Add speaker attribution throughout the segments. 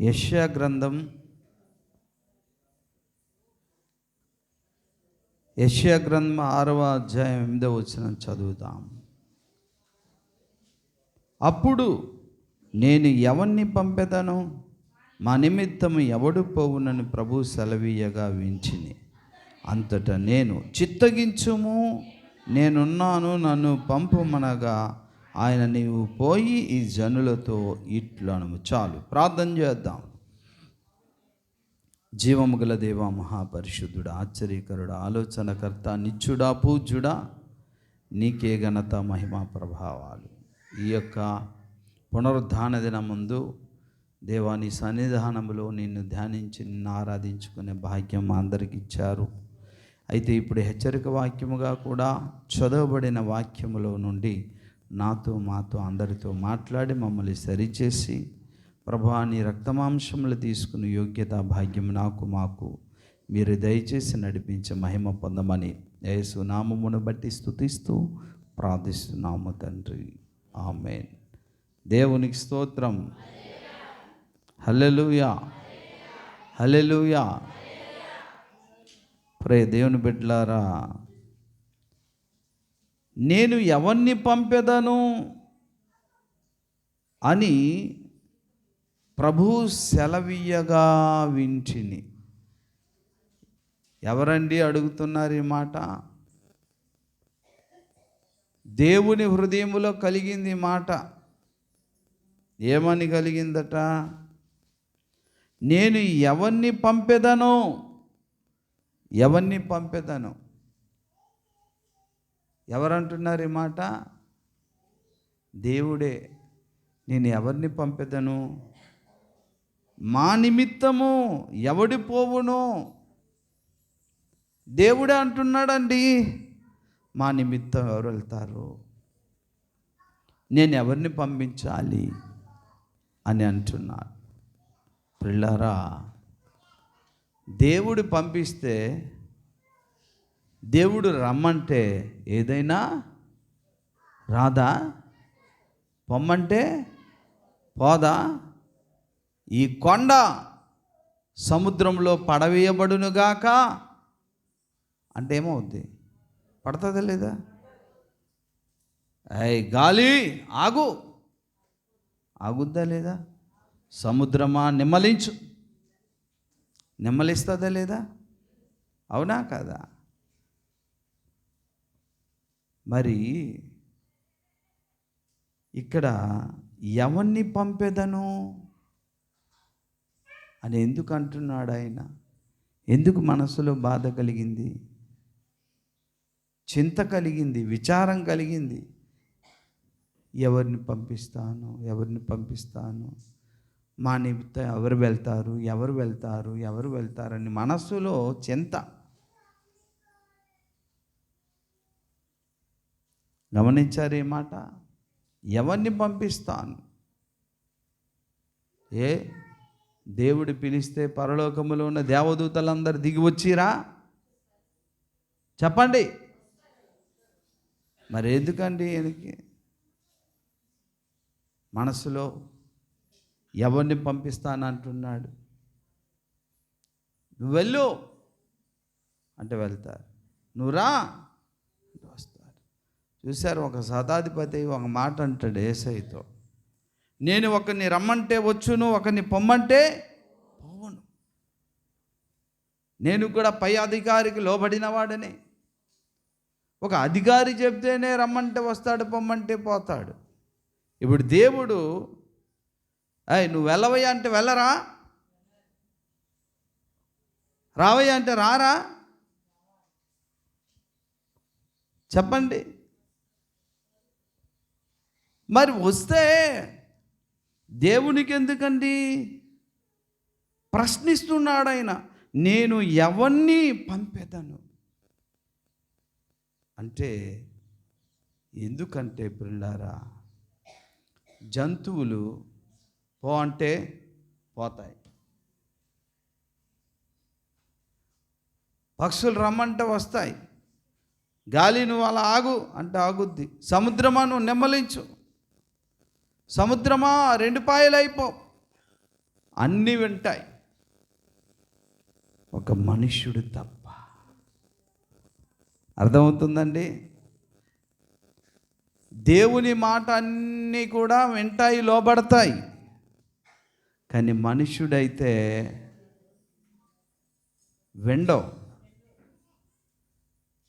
Speaker 1: యష్యా గ్రంథం యష్యా గ్రంథం ఆరవ అధ్యాయం ఎనిమిదవ వచ్చిన చదువుతాం అప్పుడు నేను ఎవరిని పంపెదను? మా నిమిత్తము ఎవడు పోవునని ప్రభు సెలవీయగా వించిని. అంతటా నేను చిత్తగించుము నేనున్నాను నన్ను పంపమనగా ఆయన నీవు పోయి ఈ జనులతో ఇట్లను చాలు ప్రార్థన చేద్దాం. జీవము గల దేవ మహాపరిశుద్ధుడు ఆశ్చర్యకరుడు ఆలోచనకర్త నిత్యుడా పూజ్యుడా నీకే ఘనత మహిమ ప్రభావాలు. ఈ యొక్క పునరుద్ధాన దిన ముందు దేవాని సన్నిధానములో నిన్ను ధ్యానించి నిన్ను ఆరాధించుకునే భాగ్యం మా అందరికి ఇచ్చారు. అయితే ఇప్పుడు హెచ్చరిక వాక్యముగా కూడా చదవబడిన వాక్యములో నుండి నాతో మాతో అందరితో మాట్లాడి మమ్మల్ని సరిచేసి ప్రభా నీ రక్తమాంసములు తీసుకుని యోగ్యత భాగ్యం నాకు మాకు. మీరు దయచేసి నడిపించే మహిమ పొందమని యేసు నామమును బట్టి స్థుతిస్తూ ప్రార్థిస్తున్నాము తండ్రి. ఆమెన్. దేవునికి స్తోత్రం. హలెలుయా హలెలుయా ప్రే దేవుని బిడ్డలారా నేను ఎవరిని పంపెదను? అని ప్రభు సెలవీయగా వింటిని. ఎవరండి అడుగుతున్నారు ఈ మాట? దేవుని హృదయములో కలిగింది మాట. ఏమని కలిగిందట? నేను ఎవరిని పంపెదను? ఎవరిని పంపెదను? ఎవరంటున్నారు ఈ మాట? దేవుడే నేను ఎవరిని పంపెదను? మా నిమిత్తము ఎవడి పోవును? దేవుడే అంటున్నాడండి మా నిమిత్తం ఎవరు వెళ్తారు? నేను ఎవరిని పంపించాలి అని అంటున్నాడు పిల్లరా దేవుడు పంపిస్తే దేవుడు రమ్మంటే ఏదైనా రాదా? పొమ్మంటే పోదా? ఈ కొండ సముద్రంలో పడవేయబడునుగాక? అంటే ఏమవుద్ది? పడుతుందా లేదా? అయ్ గాలి ఆగు. ఆగుద్దా లేదా? సముద్రమా? నిమ్మలించు. నిమ్మలిస్తుందా లేదా? అవునా కదా? మరి ఇక్కడ ఎవరిని పంపెదను? అని ఎందుకు అంటున్నాడు ఆయన? ఎందుకు మనసులో బాధ కలిగింది? చింత కలిగింది విచారం కలిగింది. ఎవరిని పంపిస్తాను? ఎవరిని పంపిస్తాను? మా నిమిత్తం ఎవరు వెళ్తారు? ఎవరు వెళ్తారు? ఎవరు వెళ్తారని మనస్సులో చింత. గమనించారు ఏ మాట? ఎవరిని పంపిస్తాను? ఏ? దేవుడు పిలిస్తే పరలోకములో ఉన్న దేవదూతలందరూ దిగి వచ్చిరా? చెప్పండి. మరి ఎందుకండి ఈయనకి? మనసులో ఎవరిని పంపిస్తానంటున్నాడు? నువ్వు వెళ్ళు. అంటే వెళ్తారు. నువ్వు రా. చూశారు ఒక శతాధిపతి ఒక మాట అంటాడు ఏసైతో. నేను ఒకరిని రమ్మంటే వచ్చును ఒకరిని పొమ్మంటే పోవును. నేను కూడా పై అధికారికి లోబడినవాడని ఒక అధికారి చెప్తేనే రమ్మంటే వస్తాడు పొమ్మంటే పోతాడు. ఇప్పుడు దేవుడు అయ్ నువ్వు వెళ్ళవయ్యా అంటే వెళ్ళరా? రావయ్యా అంటే రారా? చెప్పండి. మరి వస్తే దేవునికి ఎందుకండి ప్రశ్నిస్తున్నాడు ఆయన నేను ఎవరిని పంపెదను? అంటే ఎందుకంటే పిల్లారా జంతువులు పో అంటే పోతాయి. పక్షులు రమ్మంటే వస్తాయి. గాలి నువ్వు అలా ఆగు అంటే ఆగుద్ది. సముద్రమా నువ్వు నెమ్మలించు. సముద్రమా? రెండు పాయలు అయిపో అన్నీ వింటాయి. ఒక మనుష్యుడు తప్ప. అర్థమవుతుందండి? దేవుని మాట అన్నీ కూడా వింటాయి లోబడతాయి. కానీ మనుష్యుడైతే విండవు.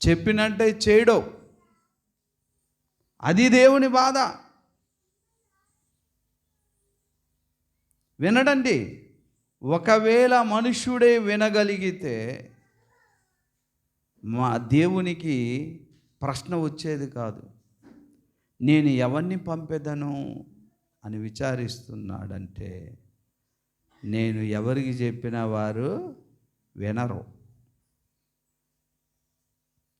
Speaker 1: చెప్పినట్టే చేయడో. అది దేవుని బాధ. వినడండి. ఒకవేళ మనుష్యుడే వినగలిగితే మా దేవునికి ప్రశ్న వచ్చేది కాదు. నేను ఎవరిని పంపేదను అని విచారిస్తున్నాడంటే నేను ఎవరికి చెప్పిన వారు వినరు.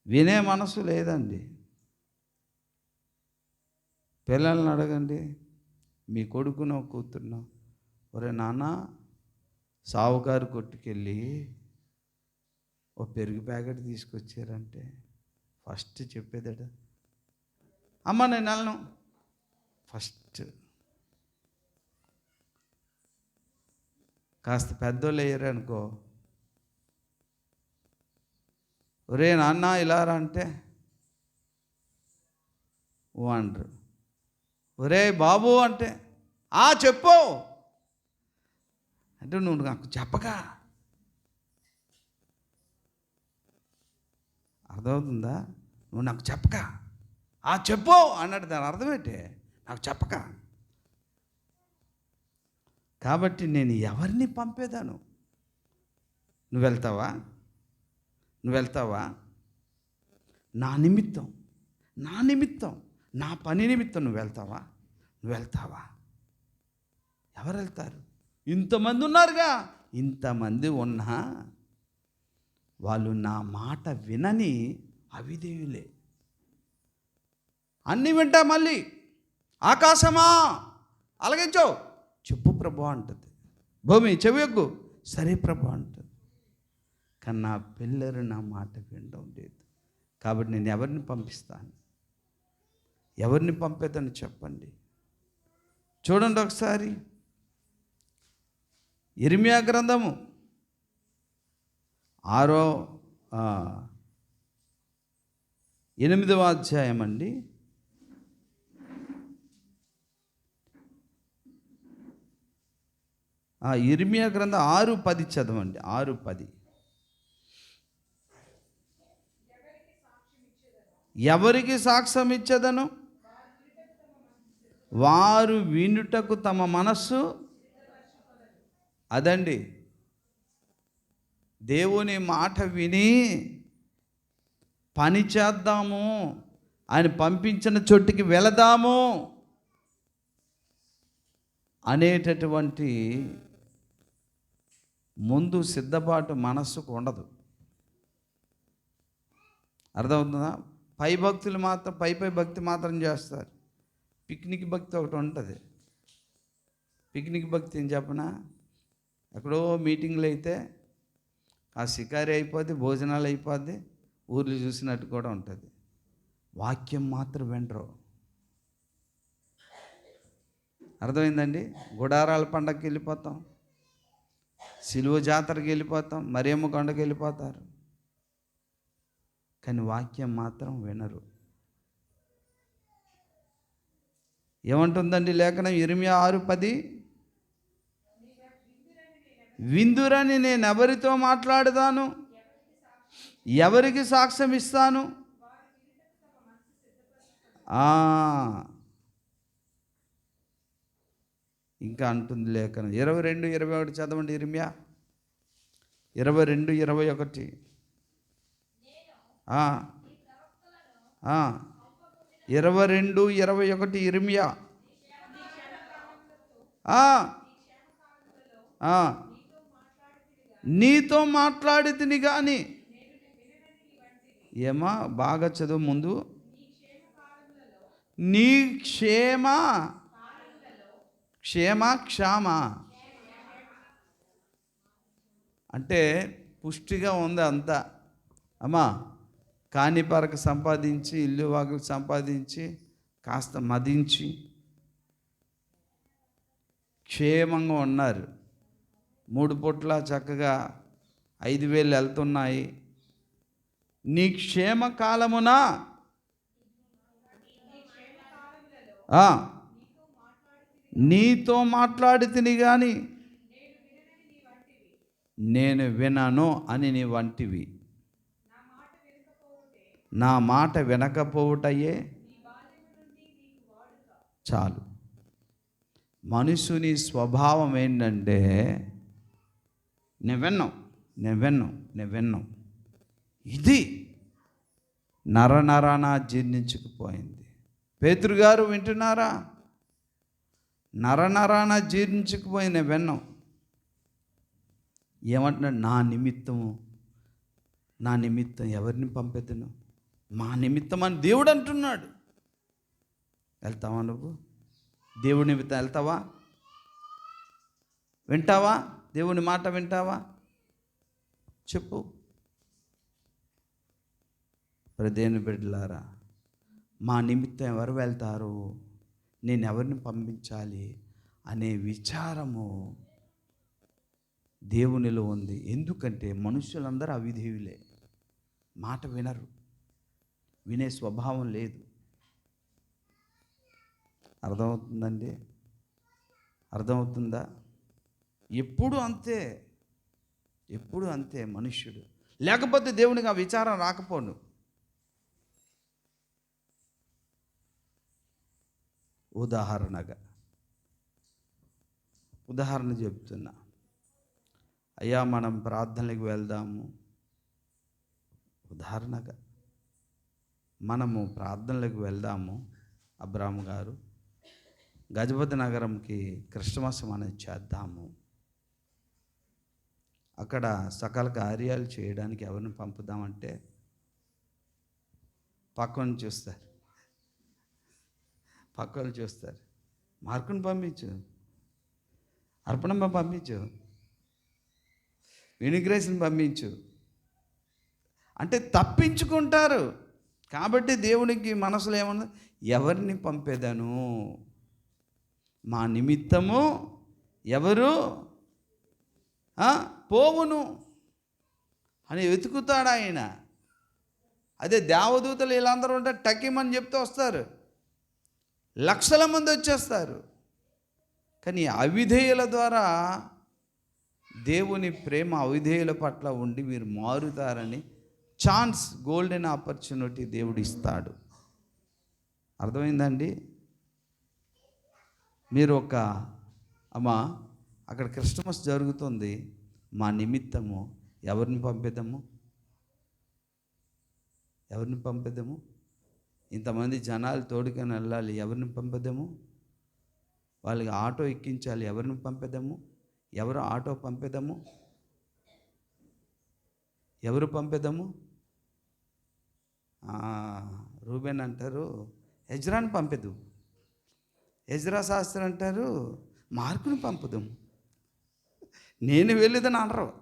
Speaker 1: వినే మనసు లేదండి. పిల్లల్ని అడగండి మీ కొడుకునో కూతురునో? ఒరే నాన్న సావుకారు కొట్టుకెళ్ళి ఓ పెరుగు ప్యాకెట్ తీసుకొచ్చారంటే ఫస్ట్ చెప్పేదట. అమ్మ నేను వెళ్ళను. ఫస్ట్. కాస్త పెద్దోళ్ళు అయ్యారు అనుకో. ఒరే నాన్న ఇలా రా అంటే. ఓ అంటారు. ఒరే బాబు అంటే. ఆ చెప్పు. అంటే నువ్వు నాకు చెప్పగా. అర్థమవుతుందా? నువ్వు నాకు చెప్పక ఆ చెప్పు అన్నాడు దాని అర్థమేంటి నాకు చెప్పక కాబట్టి నేను ఎవరిని పంపేదాను? నువ్వు వెళ్తావా? నువ్వు వెళ్తావా? నా నిమిత్తం నా నిమిత్తం నా పని నిమిత్తం నువ్వు వెళ్తావా? నువ్వు వెళ్తావా? ఎవరు వెళ్తారు? ఇంతమంది ఉన్నారుగా ఇంతమంది ఉన్నా వాళ్ళు నా మాట వినని అవిదేయులే అన్నీ వింటా మళ్ళీ. ఆకాశమా? అలగించో చెప్పు ప్రభు అంటుంది. భూమి చెవియొగ్గు సరే ప్రభు అంటుంది. కానీ నా పిల్లలు నా మాట వినడం లేదు. కాబట్టి నేను ఎవరిని పంపిస్తాను? ఎవరిని పంపేదని చెప్పండి? చూడండి ఒకసారి. ఇర్మియా గ్రంథము. ఆరో ఎనిమిదవ అధ్యాయం అండి ఆ ఇర్మియా గ్రంథం ఆరు పది చదవండి. ఆరు పది. ఎవరికి సాక్ష్యం ఇచ్చేదను వారు వినుటకు తమ మనస్సు అదండి. దేవుని మాట విని పని చేద్దాము ఆయన పంపించిన చోటికి వెళదాము అనేటటువంటి ముందు సిద్ధపాటు మనస్సుకు ఉండదు. అర్థమవుతుందా? పై భక్తులు మాత్రం పై పై భక్తి మాత్రం చేస్తారు. పిక్నిక్ భక్తి ఒకటి ఉంటుంది. పిక్నిక్ భక్తి ఏం చెప్పనా? ఎక్కడో మీటింగ్లు అయితే ఆ షికారి అయిపోద్ది భోజనాలు అయిపోద్ది ఊర్లు చూసినట్టు కూడా ఉంటుంది. వాక్యం మాత్రం వినరు. అర్థమైందండి? గుడారాల పండగకి వెళ్ళిపోతాం. సిలువ జాతరకి వెళ్ళిపోతాం మరేమ్మ కొండకి వెళ్ళిపోతారు. కానీ వాక్యం మాత్రం వినరు. ఏమంటుందండి లేఖనం? ఇరిమి ఆరు పది విందురని నేను ఎవరితో మాట్లాడతాను? ఎవరికి సాక్ష్యం ఇస్తాను? ఇంకా అంటుంది లేఖనం. ఇరవై రెండు ఇరవై ఒకటి చదవండి ఇరిమ్యా. ఇరవై రెండు ఇరవై ఒకటి. ఇరవై రెండు ఇరవై ఒకటి ఇరిమియా. ఆ, ఆ, నీతో మాట్లాడి తిని కానీ ఏమా? బాగా చదువు ముందు. నీ క్షేమ? క్షేమ? క్షామ? అంటే పుష్టిగా ఉంది అంతా. అమ్మా కాణిపారకు సంపాదించి ఇల్లు వాకులు సంపాదించి కాస్త మదించి క్షేమంగా ఉన్నారు. మూడు పూట్ల చక్కగా ఐదు వేలు వెళ్తున్నాయి. నీ క్షేమ కాలమున? నీతో మాట్లాడి తిని కానీ నేను వినను అని నీ వంటివి. నా మాట వినకపోవుటయే? చాలు. మనుషుని స్వభావం ఏంటంటే నేను విన్నాం నేను విన్నాం నేను విన్నాం ఇది నర నరాన జీర్ణించుకుపోయింది. పేతురు గారు వింటున్నారా? నర నరాన జీర్ణించుకుపోయి విన్నాం ఏమంటున్నాడు? నా నిమిత్తము నా నిమిత్తం ఎవరిని పంపెదను? మా నిమిత్తం అని దేవుడు అంటున్నాడు. వెళ్తావా నువ్వు? దేవుడి నిమిత్తం వెళ్తావా? వింటావా? దేవుని మాట వింటావా? చెప్పు. ప్రదేని బిడ్డలారా మా నిమిత్తం ఎవరు వెళ్తారు? నేను ఎవరిని పంపించాలి అనే విచారము దేవునిలో ఉంది. ఎందుకంటే మనుషులందరూ అవిధేయులే. మాట వినరు. వినే స్వభావం లేదు. అర్థమవుతుందండి? అర్థమవుతుందా? ఎప్పుడు అంతే ఎప్పుడు అంతే మనుష్యుడు. లేకపోతే దేవునికి ఆ విచారం రాకపోను. ఉదాహరణగా ఉదాహరణ చెప్తున్నా. అయ్యా మనం ప్రార్థనలకు వెళ్దాము. ఉదాహరణగా మనము ప్రార్థనలకు వెళ్దాము. అబ్రామ్ గారు గజపతి నగరంకి క్రిస్టమస్ అనేది చేద్దాము. అక్కడ సకల కార్యాలు చేయడానికి ఎవరిని పంపుదామంటే పక్కన చూస్తారు. పక్కన చూస్తారు. మార్కుని పంపించు. అర్పణమ్మ పంపించు. ఇనిగ్రేషన్ పంపించు. అంటే తప్పించుకుంటారు. కాబట్టి దేవునికి మనసులో ఏమన్నా ఎవరిని పంపేదను? మా నిమిత్తము ఎవరు? పోవును అని వెతుకుతాడు ఆయన. అదే దేవదూతలు వీళ్ళందరూ ఉంటే టకిమని చెప్తే వస్తారు. లక్షల మంది వచ్చేస్తారు. కానీ అవిధేయుల ద్వారా దేవుని ప్రేమ అవిధేయుల పట్ల ఉండి మీరు మారుతారని ఛాన్స్ గోల్డెన్ ఆపర్చునిటీ దేవుడు ఇస్తాడు. అర్థమైందండి? మీరు ఒక అమ్మా అక్కడ క్రిస్టమస్ జరుగుతుంది. మా నిమిత్తము ఎవరిని పంపిద్దాము ఎవరిని పంపిద్దాము ఇంతమంది జనాలు తోడుకొని వెళ్ళాలి ఎవరిని పంపిద్దాము వాళ్ళకి ఆటో ఎక్కించాలి ఎవరిని పంపిద్దాము ఎవరు ఆటో పంపిద్దాము ఎవరు పంపిద్దాము రూబెన్ అంటారు ఎజ్రాని పంపిద్దాం ఎజ్రా శాస్త్రి అంటారు మార్కుని పంపుదాము. నేను వెళ్ళేదని అనరు.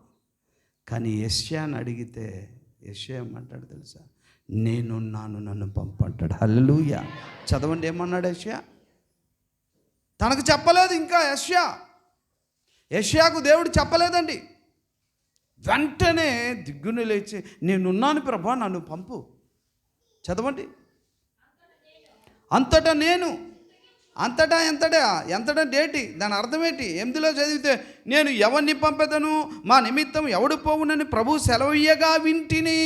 Speaker 1: కానీ యష్యాని అడిగితే యశ్యా ఏమంటాడు తెలుసా? నేనున్నాను నన్ను పంపంటాడు. హల్లుయ చదవండి ఏమన్నాడు యష్యా? తనకు చెప్పలేదు ఇంకా యష్యా. యష్యాకు దేవుడు చెప్పలేదండి. వెంటనే దిగ్గును లేచి నేనున్నాను ప్రభా నన్ను పంపు. చదవండి. అంతటా నేను అంతటా ఎంతటా? ఎంతటా డేటి? దాని అర్థమేంటి? ఎందులో ఎనిమిదిలో చదివితే నేను ఎవరిని పంపెదను? మా నిమిత్తం ఎవడు పోవునని ప్రభు సెలవయ్యగా వింటిని.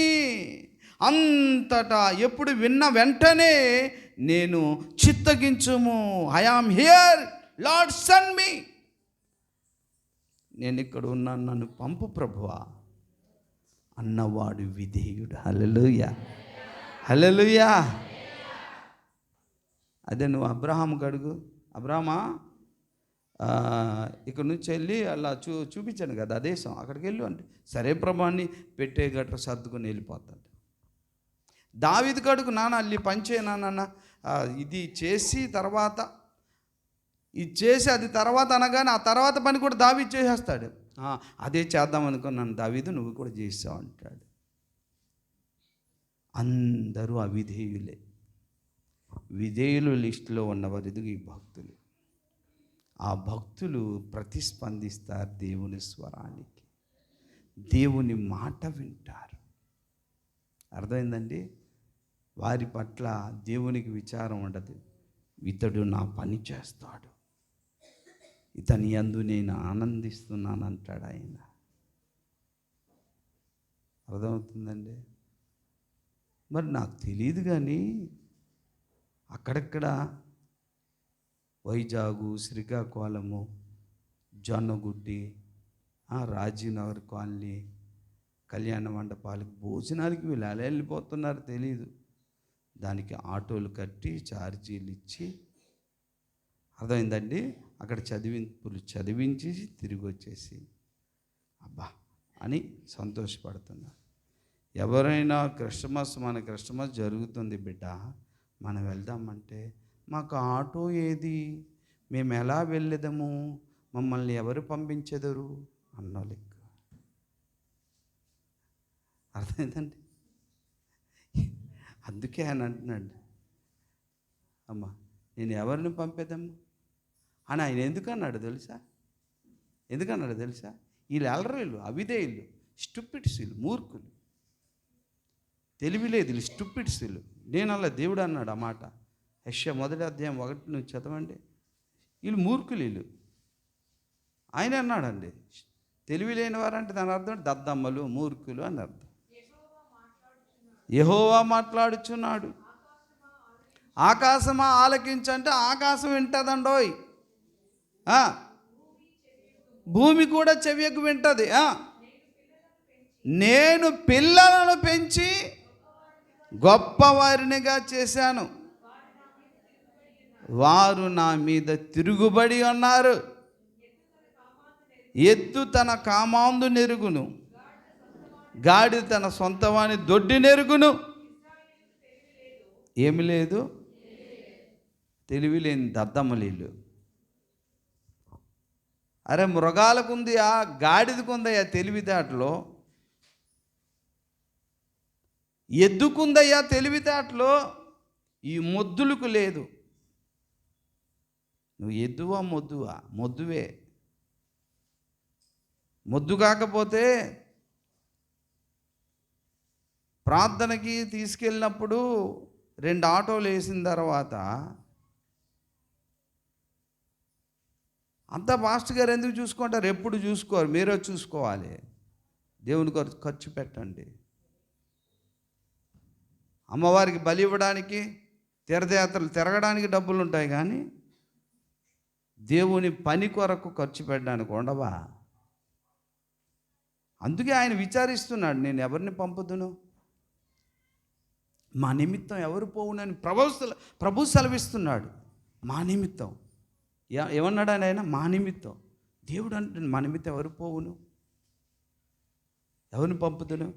Speaker 1: అంతటా ఎప్పుడు విన్న వెంటనే నేను చిత్తగించుము. I am here lord son me నేను ఇక్కడ ఉన్నాను నన్ను పంపు ప్రభువా. అన్నవాడు విధేయుడు. హలలుయా హలలుయా అదే నువ్వు అబ్రహాంకి అడుగు. అబ్రహమా ఇక్కడ నుంచి వెళ్ళి అలా చూ చూపించాను కదా ఆ దేశం అక్కడికి వెళ్ళు అంటే. సరే ప్రభాన్ని పెట్టే గట్ర సర్దుకొని వెళ్ళిపోతాడు. దావిది కడుకు నాన్న అల్లి పంచే నాన్న ఇది చేసి తర్వాత ఇది చేసి అది తర్వాత అనగానే ఆ తర్వాత పని కూడా దావి చేసేస్తాడు. అదే చేద్దాం అనుకున్నాను దావీదు నువ్వు కూడా చేసావు అంటాడు. అందరూ అవిధేయులే. విధేయులు లిస్టులో ఉన్నవారు ఎదుగు ఈ భక్తులు. ఆ భక్తులు ప్రతిస్పందిస్తారు దేవుని స్వరానికి. దేవుని మాట వింటారు. అర్థమైందండి? వారి పట్ల దేవునికి విచారం ఉండదు. ఇతడు నా పని చేస్తాడు. ఇతని యందు నేను ఆనందిస్తున్నాను అంటాడు ఆయన. అర్థమవుతుందండి? మరి నాకు తెలియదు కానీ అక్కడక్కడ వైజాగు శ్రీకాకుళము జొన్నగుడ్డి రాజీనగర్ కాలనీ కళ్యాణ మండపాలకు భోజనాలకి వీళ్ళు ఎలా వెళ్ళిపోతున్నారో తెలియదు దానికి ఆటోలు కట్టి ఛార్జీలు ఇచ్చి అర్థమైందండి? అక్కడ చదివింపులు చదివించి తిరిగి వచ్చేసి అబ్బా అని సంతోషపడుతున్నారు. ఎవరైనా క్రిస్టమస్ మన క్రిస్టమస్ జరుగుతుంది బిడ్డ మనం వెళ్దామంటే మాకు ఆటో ఏది? మేము ఎలా వెళ్ళేదము? మమ్మల్ని ఎవరు పంపించెదరు? అన్న లెక్క. అర్థమైందండి? అందుకే ఆయన అంటున్నాడు. అమ్మ నేను ఎవరిని పంపేదమ్మా అని ఆయన ఎందుకు అన్నాడు తెలుసా? ఎందుకన్నాడు తెలుసా? వీళ్ళు అలరీలు అవిధేయులు స్టూపిడ్స్ వీళ్ళు మూర్ఖులు. తెలివి లేదు వీళ్ళు స్టూపిడ్స్ వీళ్ళు నేను అలా దేవుడు అన్నాడు ఆ మాట. యశ్య మొదటి అధ్యాయం ఒకటి నుంచి చదవండి. వీళ్ళు మూర్ఖులు వీళ్ళు. ఆయన అన్నాడండి తెలివి లేని వారంటే దాని అర్థం దద్దమ్మలు మూర్ఖులు అని అర్థం. యహోవా మాట్లాడుచున్నాడు. ఆకాశమా ఆలకించంటే ఆకాశం వింటదండోయ్. భూమి కూడా చెవియకు వింటది. నేను పిల్లలను పెంచి గొప్పవారినిగా చేశాను. వారు నా మీద తిరుగుబడి ఉన్నారు. ఎత్తు తన కామాందు నెరుగును. గాడి తన సొంతవాణి దొడ్డి నెరుగును. ఏమి లేదు. తెలివి లేని దద్దమ్మలీలు అరే మృగాలకుంది ఆ గాడిదకుందయ్యా తెలివితేటలో ఎద్దుకుందయ్యా తెలివితేటలో ఈ మొద్దులకు లేదు. నువ్వు ఎద్దువా మొద్దువా? మొద్దువే. మొద్దు కాకపోతే ప్రార్థనకి తీసుకెళ్ళినప్పుడు రెండు ఆటోలు వేసిన తర్వాత అంతా మాస్టర్ గారు ఎందుకు చూసుకుంటారు? ఎప్పుడు చూసుకోరు? మీరే చూసుకోవాలి. దేవుని కొరకు ఖర్చు పెట్టండి. అమ్మవారికి బలి ఇవ్వడానికి తీర్థయాత్రలు తిరగడానికి డబ్బులు ఉంటాయి కానీ దేవుని పని కొరకు ఖర్చు పెట్టడానికి ఉండవా? అందుకే ఆయన విచారిస్తున్నాడు నేను ఎవరిని పంపుదును? మా నిమిత్తం ఎవరు పోవునని ప్రభు ప్రభు సెలవిస్తున్నాడు మా నిమిత్తం. ఏ- ఏమన్నాడు ఆయన మా నిమిత్తం. దేవుడు అంటే మా నిమిత్తం ఎవరు పోవును? ఎవరిని పంపుతును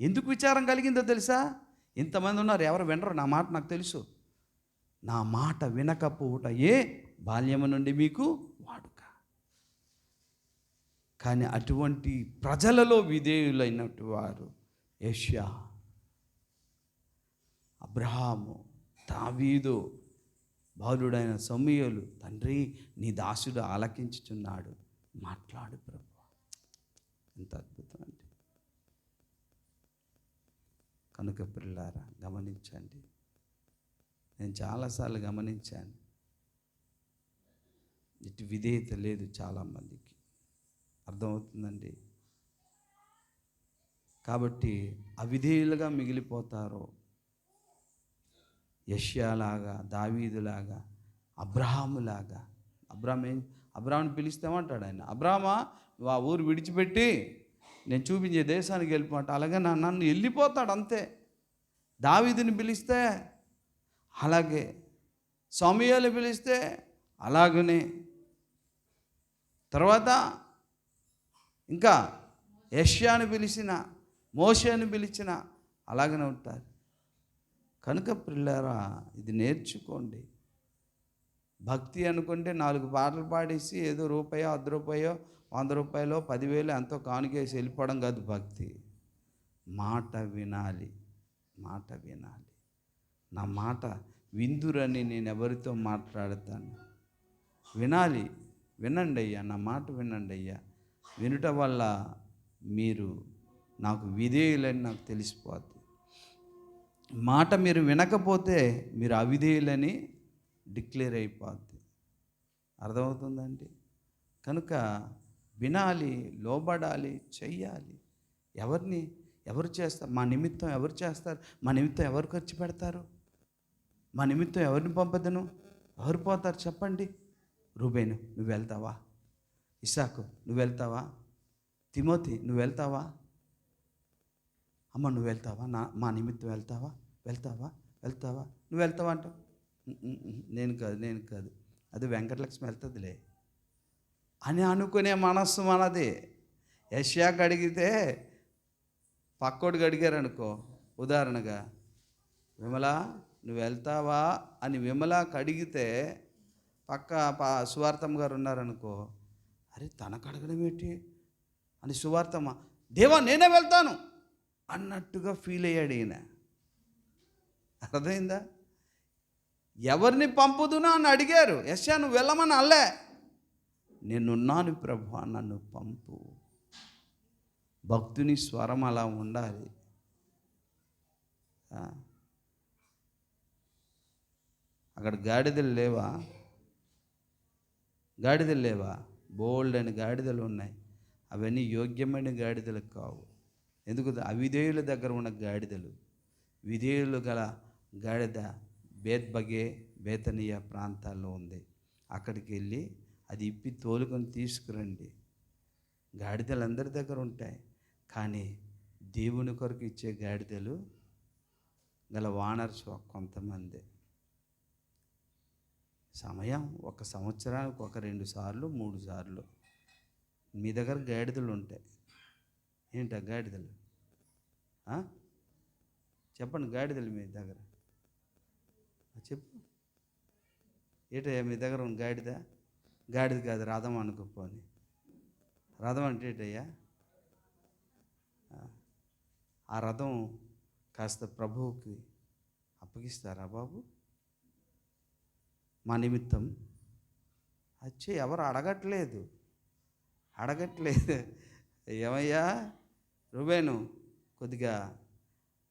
Speaker 1: ఎందుకు విచారం కలిగిందో తెలుసా? ఇంతమంది ఉన్నారు ఎవరు వినరు. నా మాట నాకు తెలుసు. నా మాట వినకపోవుట ఏ బాల్యము నుండి మీకు వాడుక. కానీ అటువంటి ప్రజలలో విధేయులైనటు వారు యష్యా అబ్రహాము దావీదు బాలుడైన సమయలు తండ్రి నీ దాసుడు ఆలకించుచున్నాడు. మాట్లాడు ప్రభు ఎంత అద్భుతం అండి కనుక పిల్లారా గమనించండి. నేను చాలాసార్లు గమనించాను. ఇటు విధేయత లేదు చాలామందికి. అర్థమవుతుందండి? కాబట్టి అవిధేయులుగా మిగిలిపోతారు యష్యాలాగా దావీదులాగా అబ్రహాములాగా అబ్రాహం ఏం అబ్రాహాంని పిలిస్తామంటాడు ఆయన. అబ్రాహ్మా నువ్వు ఆ ఊరు విడిచిపెట్టి నేను చూపించే దేశానికి వెళ్ళిపోతా అలాగే నా నన్ను వెళ్ళిపోతాడు అంతే. దావీదుని పిలిస్తే అలాగే సమయాలు పిలిస్తే అలాగనే. తర్వాత ఇంకా యష్యాను పిలిచిన మోషని పిలిచిన అలాగనే ఉంటారు. కనుక పిల్లరా ఇది నేర్చుకోండి. భక్తి అనుకుంటే నాలుగు పాటలు పాడేసి ఏదో రూపాయో అర్ధ రూపాయో వంద రూపాయలు పదివేలు ఎంతో కానుకేసి వెళ్ళిపోవడం కాదు భక్తి. మాట వినాలి మాట వినాలి. నా మాట విందురని నేను ఎవరితో మాట్లాడతాను? వినాలి వినండి అయ్యా నా మాట వినండి అయ్యా. వినుట వల్ల మీరు నాకు విధేయులని నాకు తెలిసిపోద్ది. మాట మీరు వినకపోతే మీరు అవిధేయులని డిక్లేర్ అయిపోద్ది. అర్థమవుతుందండి? కనుక వినాలి లోబడాలి చెయ్యాలి. ఎవరిని ఎవరు చేస్తారు? మా నిమిత్తం ఎవరు చేస్తారు? మా నిమిత్తం ఎవరు ఖర్చు పెడతారు? మా నిమిత్తం ఎవరిని పంపదను? ఎవరు పోతారు? చెప్పండి. రూబేను నువ్వు వెళ్తావా? ఇసాకు నువ్వు వెళ్తావా? తిమోతి నువ్వు వెళ్తావా? అమ్మ నువ్వు వెళ్తావా? నా మా నిమిత్తం వెళ్తావా? వెళ్తావా? వెళ్తావా? నువ్వు వెళ్తావా అంటావు? నేను కాదు నేను కాదు. అది వెంకటలక్ష్మి వెళ్తుందిలే. అని అనుకునే మనస్సు మనది. యష్యాకి అడిగితే పక్కోడికి అడిగారు అనుకో ఉదాహరణగా విమల నువ్వు వెళ్తావా? అని విమలాకి అడిగితే పక్క పా సువార్థం గారు ఉన్నారనుకో అరే తనకు అడగడం ఏంటి? అని సువార్థమ్మ దేవా నేనే వెళ్తాను! అన్నట్టుగా ఫీల్ అయ్యాడు ఈయన. అర్థమైందా? ఎవరిని పంపుదునా అని అడిగారు. యశ్యా నువ్వు వెళ్ళమని అల్లే. నేనున్నాను ప్రభు నన్ను పంపు. భక్తుని స్వరం అలా ఉండాలి. అక్కడ గాడిదలు లేవా? గాడిదలు లేవా? బోల్డ్ అని గాడిదలు ఉన్నాయి. అవన్నీ యోగ్యమైన గాడిదలు కావు. ఎందుకు? అవిధేయుల దగ్గర ఉన్న గాడిదలు. విధేయులు గల గాడిద బేత్బగే బేతనీయ ప్రాంతాల్లో ఉంది. అక్కడికి వెళ్ళి అది ఇప్పి తోలుకొని తీసుకురండి. గాడిదలు అందరి దగ్గర ఉంటాయి. కానీ దేవుని కొరకు ఇచ్చే గాడిదలు గల వానర్స్ కొంతమంది. సమయం ఒక సంవత్సరానికి ఒక రెండు సార్లు మూడు సార్లు మీ దగ్గర గాడిదలు ఉంటాయి. ఏంటా గాడిదలు? చెప్పండి గాడిదలు మీ దగ్గర. చెప్పు. ఏటయ్యా మీ దగ్గర ఉన్న గాడిద? గాడిది కాదు రథం అనుకోపోని. రథం అంటే ఏంటయ్యా? ఆ, రథం కాస్త ప్రభువుకి అప్పగిస్తారా బాబు? మా నిమిత్తం. వచ్చి ఎవరు అడగట్లేదు. అడగట్లేదు. ఏమయ్యా? రుబేను కొద్దిగా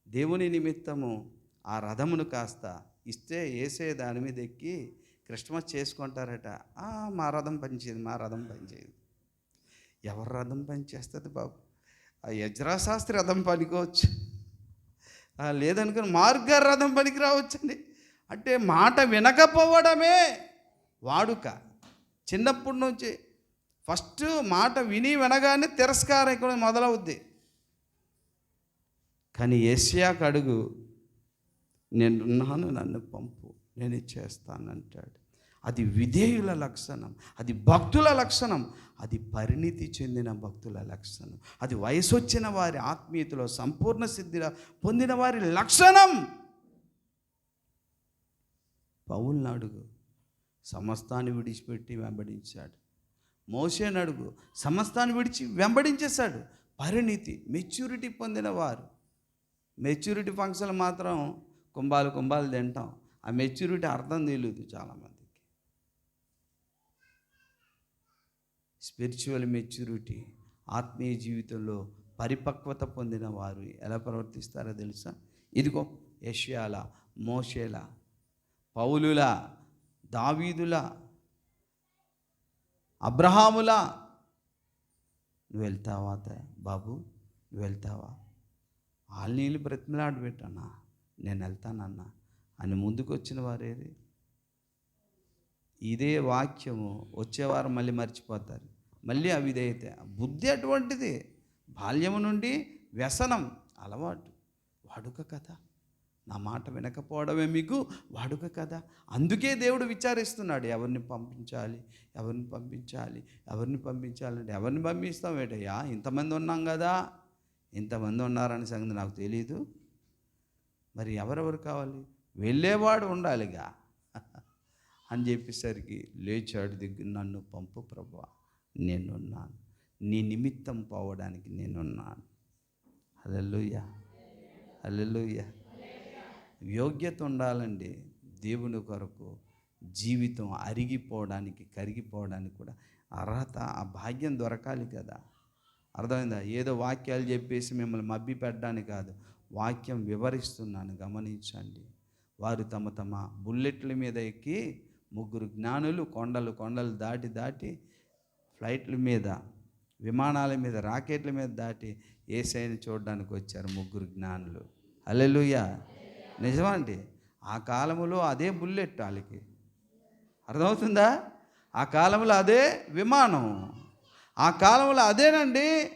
Speaker 1: దేవుని నిమిత్తము ఆ రథమును కాస్త ఇస్తే వేసే దాని మీద ఎక్కి క్రిస్మస్ చేసుకుంటారట. "ఆ, మా రథం పనిచేయదు మా రథం పనిచేయదు. ఎవరు రథం పనిచేస్తుంది బాబు? ఆ యజ్రాశాస్త్రి రథం పనికోవచ్చు. లేదనుకుని మార్గ రథం పనికి రావచ్చండి. అంటే మాట వినకపోవడమే వాడుక. చిన్నప్పటి నుంచి ఫస్ట్ మాట విని వినగానే తిరస్కారం ఇక్కడ మొదలవుద్ది. కానీ ఏసియాకు అడుగు నేనున్నాను నన్ను పంపు. నేను ఇచ్చేస్తానంటాడు అది విధేయుల లక్షణం అది భక్తుల లక్షణం అది పరిణితి చెందిన భక్తుల లక్షణం. అది వయసు వచ్చిన వారి ఆత్మీయతలో సంపూర్ణ సిద్ధి పొందిన వారి లక్షణం. పౌల్ని అడుగు సమస్తాన్ని విడిచిపెట్టి వెంబడించాడు. మోసేని అడుగు సమస్తాన్ని విడిచి వెంబడించేశాడు. పరిణితి మెచ్యూరిటీ పొందిన వారు. మెచ్యూరిటీ ఫంక్షన్ మాత్రం కుంభాలు కుంభాలు తింటాం. ఆ మెచ్యూరిటీ అర్థం తెలియదు చాలామందికి. స్పిరిచువల్ మెచ్యూరిటీ ఆత్మీయ జీవితంలో పరిపక్వత పొందిన వారు ఎలా ప్రవర్తిస్తారో తెలుసా? ఇదిగో యష్యాల మోషేల పౌలుల దావీదుల అబ్రహాముల. నువ్వు వెళ్తావా బాబు? నువ్వు వెళ్తావా? వాళ్ళ నీళ్ళు బ్రతిమలాడి పెట్టన్నా నేను వెళ్తానన్నా. అని ముందుకు వచ్చిన వారేది? ఇదే వాక్యము వచ్చేవారు మళ్ళీ మర్చిపోతారు. మళ్ళీ అవిధేయత బుద్ధి అటువంటిది. బాల్యము నుండి వ్యసనం అలవాటు. వాడుక కథ. నా మాట వినకపోవడమే మీకు వాడుక కదా అందుకే దేవుడు విచారిస్తున్నాడు ఎవరిని పంపించాలి ఎవరిని పంపించాలి ఎవరిని పంపించాలంటే ఎవరిని పంపిస్తాం ఏటయ్యా? ఇంతమంది ఉన్నాం కదా. ఇంతమంది ఉన్నారనే సంగతి నాకు తెలియదు మరి ఎవరెవరు కావాలి? వెళ్ళేవాడు ఉండాలిగా అని చెప్పేసరికి లేచాడు దగ్గర నన్ను పంపు ప్రభా నేనున్నాను. నీ నిమిత్తం పోవడానికి నేనున్నాను. హల్లెలూయా. హల్లెలూయా. యోగ్యత ఉండాలండి. దేవుని కొరకు జీవితం అరిగిపోవడానికి కరిగిపోవడానికి కూడా అర్హత ఆ భాగ్యం దొరకాలి కదా. అర్థమైందా? ఏదో వాక్యాలు చెప్పేసి మిమ్మల్ని మబ్బి పెట్టడానికి కాదు. వాక్యం వివరిస్తున్నాను. గమనించండి. వారు తమ తమ బుల్లెట్ల మీద ఎక్కి ముగ్గురు జ్ఞానులు కొండలు కొండలు దాటి దాటి ఫ్లైట్ల మీద విమానాల మీద రాకెట్ల మీద దాటి ఏసైని చూడడానికి వచ్చారు ముగ్గురు జ్ఞానులు. అల్లెలుయ్య నిజమండి ఆ కాలంలో అదే బుల్లెట్ వాళ్ళకి. అర్థమవుతుందా? ఆ కాలంలో అదే విమానం. ఆ కాలంలో అదేనండి?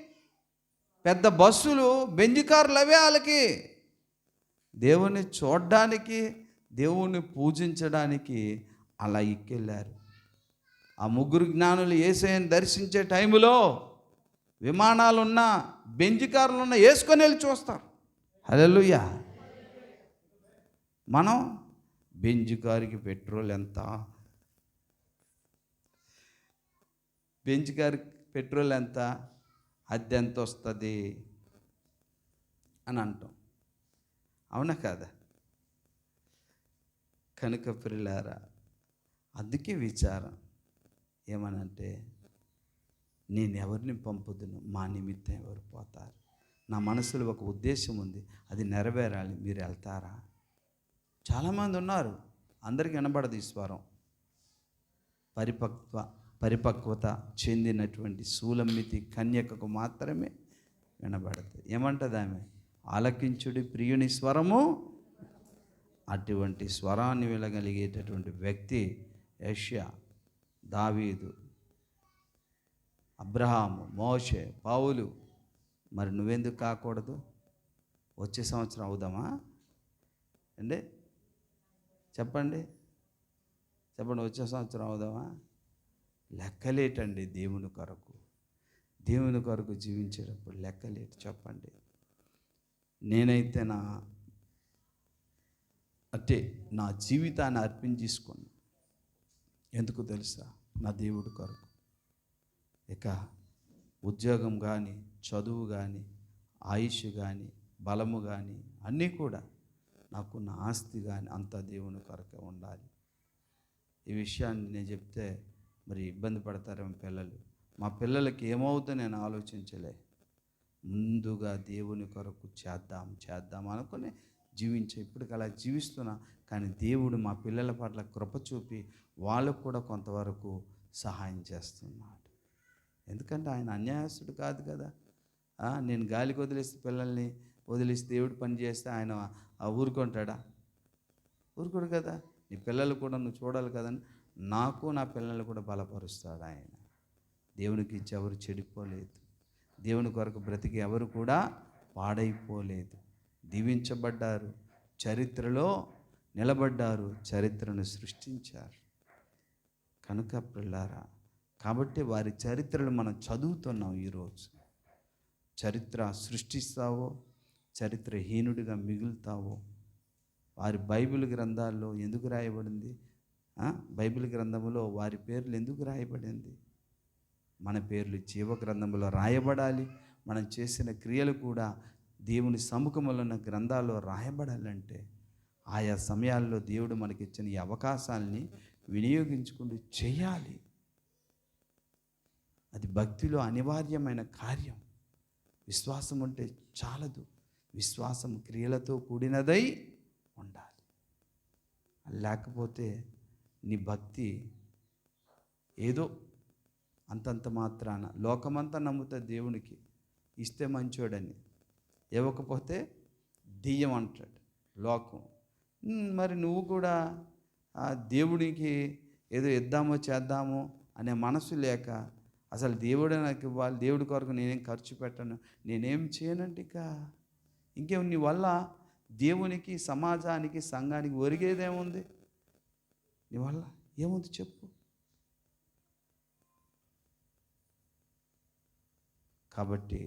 Speaker 1: పెద్ద బస్సులు బెంజికారులు అవే వాళ్ళకి. దేవుణ్ణి చూడడానికి దేవుణ్ణి పూజించడానికి అలా ఎక్కెళ్ళారు. ఆ ముగ్గురు జ్ఞానులు ఏసైని దర్శించే టైంలో విమానాలున్నా బెంజి కార్లు వేసుకొని వెళ్ళి చూస్తారు. హల్లెలూయా. మనం బెంజి కారుకి పెట్రోల్ ఎంత? బెంజ్ కార్ పెట్రోల్ ఎంత? అద్దె ఎంత వస్తుంది అని అంటాం. అవునా కాదా? కనుక పిల్లారా అందుకే విచారం ఏమనంటే నేను ఎవరిని పంపుదును? మా నిమిత్తం ఎవరు పోతారు? నా మనసులో ఒక ఉద్దేశం ఉంది. అది నెరవేరాలి. మీరు వెళ్తారా? చాలామంది ఉన్నారు. అందరికి వినబడదు ఈ స్వరం. పరిపక్వ పరిపక్వత చెందినటువంటి సూలమ్మితి కన్యకకు మాత్రమే వినబడదు. ఏమంటుంది ఆమె? ఆలకించుడి ప్రియుని స్వరము. అటువంటి స్వరాన్ని వినగలిగేటటువంటి వ్యక్తి యష్యా దావీదు అబ్రహాము మోషే పావులు మరి నువ్వెందుకు కాకూడదు? వచ్చే సంవత్సరం అవుదామా? అండి చెప్పండి. చెప్పండి వచ్చే సంవత్సరం అవుదామా? లెక్కలేటండి దేవుని కొరకు. దేవుని కొరకు జీవించేటప్పుడు లెక్కలేటు చెప్పండి. నేనైతే నా అంటే నా జీవితాన్ని అర్పించేసుకున్నాను ఎందుకు తెలుసా? నా దేవుడు కొరకు. ఇక ఉద్యోగం కానీ చదువు కానీ ఆయుష్ కానీ బలము కానీ అన్నీ కూడా నాకున్న ఆస్తి కానీ అంతా దేవుని కొరకే ఉండాలి. ఈ విషయాన్ని నేను చెప్తే మరి ఇబ్బంది పడతారేమో పిల్లలు. మా పిల్లలకి ఏమవుతుందో నేను ఆలోచించలే. ముందుగా దేవుని కొరకు చేద్దాం చేద్దాం అనుకుని జీవించే ఇప్పటికి అలా జీవిస్తున్నా కానీ దేవుడు మా పిల్లల పట్ల కృప చూపి వాళ్ళకు కూడా కొంతవరకు సహాయం చేస్తున్నాడు. ఎందుకంటే ఆయన అన్యాయస్తుడు కాదు కదా. నేను గాలికి వదిలేస్తే పిల్లల్ని వదిలేసి దేవుడు పని చేస్తే ఆయన ఊరుకుంటాడా? ఊరుకోడు కదా. నీ పిల్లలు కూడా నువ్వు చూడాలి కదని నాకు నా పిల్లలు కూడా బలపరుస్తాడు ఆయన. దేవునికి ఇచ్చి ఎవరు చెడిపోలేదు. దేవుని కొరకు బ్రతికి ఎవరు కూడా పాడైపోలేదు. దీవించబడ్డారు. చరిత్రలో నిలబడ్డారు. చరిత్రను సృష్టించారు. కనుక పిల్లారా కాబట్టి వారి చరిత్రలు మనం చదువుతున్నాం ఈరోజు. చరిత్ర సృష్టిస్తావో చరిత్రహీనుడిగా మిగులుతావో వారి బైబిల్ గ్రంథాల్లో ఎందుకు రాయబడింది? బైబిల్ గ్రంథంలో వారి పేర్లు ఎందుకు రాయబడింది? మన పేర్లు జీవ గ్రంథంలో రాయబడాలి. మనం చేసిన క్రియలు కూడా దేవుని సముఖంలో ఉన్న గ్రంథాల్లో రాయబడాలంటే ఆయా సమయాల్లో దేవుడు మనకిచ్చిన ఈ అవకాశాలని వినియోగించుకుంటూ చేయాలి. అది భక్తిలో అనివార్యమైన కార్యం. విశ్వాసం ఉంటే చాలదు. విశ్వాసం క్రియలతో కూడినదై ఉండాలి. లేకపోతే నీ భక్తి ఏదో అంతంత మాత్రాన. లోకమంతా నమ్ముతుంది దేవునికి ఇస్తే మంచోడని. ఇవ్వకపోతే దెయ్యం అంటాడు లోకం. మరి నువ్వు కూడా దేవునికి దేవుడికి ఏదో ఇద్దామో చేద్దామో అనే మనసు లేక అసలు దేవుడే నాకు ఇవ్వాలి దేవుడి కొరకు నేనేం ఖర్చు పెట్టను నేనేం చేయనండి ఇక? ఇంకేం నీ వల్ల దేవునికి సమాజానికి సంఘానికి ఒరిగేదేముంది? నీ వల్ల ఏముంది చెప్పు. కాబట్టి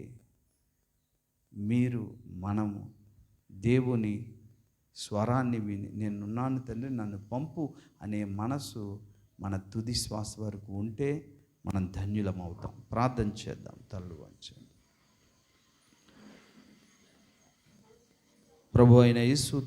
Speaker 1: మీరు మనము దేవుని స్వరాన్ని విని నేనున్నాను తండ్రి నన్ను పంపు అనే మనసు మన తుది శ్వాస వరకు ఉంటే మనం ధన్యులం అవుతాం. ప్రార్థన చేద్దాం తల్లు వంచండి ప్రభు అయిన యేసు